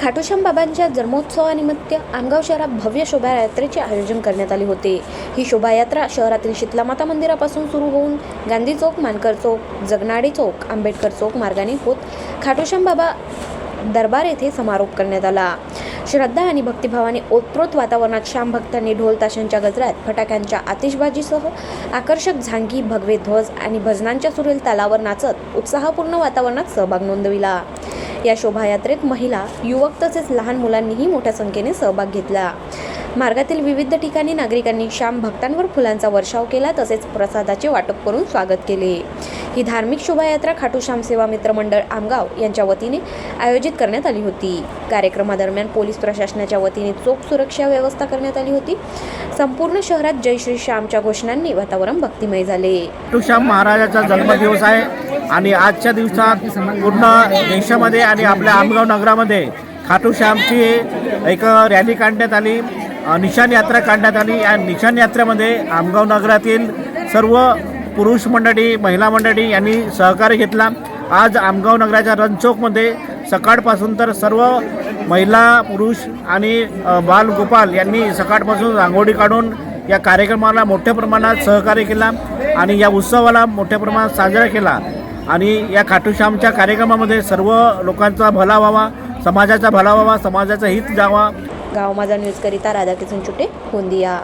खाटूश्याम बाबांच्या जन्मोत्सवानिमित्त आमगाव शहरात भव्य शोभायात्रेचे आयोजन करण्यात आले होते. ही शोभायात्रा शहरातील शीतलामाता मंदिरापासून सुरू होऊन गांधी चौक मानकर चौक जगनाडे चौक आंबेडकर चौक मार्गाने होत खाटूश्याम बाबा दरबार येथे समारोप करण्यात आला. श्रद्धा आणि भक्तिभावाने ओतप्रोत वातावरणात श्याम भक्तांनी ढोल ताशांच्या गजरात फटाक्यांच्या आतिषबाजीसह आकर्षक झांगी भगवे ध्वज आणि भजनांच्या सुरेल तालावर नाचत उत्साहपूर्ण वातावरणात सहभाग नोंदविला. या शोभायात्रेत महिला युवक तसेच लहान मुलांनीही मोठ्या संख्येने सहभाग घेतला. मार्गातील विविध ठिकाणी नागरिकांनी श्याम भक्तांवर फुलांचा वर्षाव केला तसेच प्रसादाचे वाटप करून स्वागत केले. ही धार्मिक शोभायात्रा खाटू श्याम सेवा मित्र मंडळ आमगाव यांच्या वतीने आयोजित करण्यात आली होती. कार्यक्रमादरम्यान पोलीस प्रशासनाच्या वतीने चोख सुरक्षा व्यवस्था करण्यात आली होती. संपूर्ण शहरात जय श्री श्यामच्या घोषणांनी वातावरण भक्तिमय झाले. श्याम महाराजाचा जन्मदिवस आहे. आणि आजच्या दिवसात पूर्ण देशामध्ये आणि आपल्या आमगाव नगरामध्ये खाटूश्यामची एक रॅली काढण्यात आली निशाण यात्रा काढण्यात आली या निशाण यात्रेमध्ये आमगाव नगरातील सर्व पुरुष मंडळी महिला मंडळी यांनी सहकार्य घेतला. आज आमगाव नगराच्या रणचौकमध्ये सकाळपासून तर सर्व महिला पुरुष आणि बाल गोपाल यांनी सकाळपासून रांगोळी काढून या कार्यक्रमाला मोठ्या प्रमाणात सहकार्य केला आणि या उत्सवाला मोठ्या प्रमाणात साजरा केला. आणि या खाटूश्यामच्या कार्यक्रमामध्ये सर्व लोकांचा भला व्हावा समाजाचा भला व्हावा समाजाचा हित जावा. गाव माझा न्यूजकरिता राधाकिशन चुटे गोंदिया.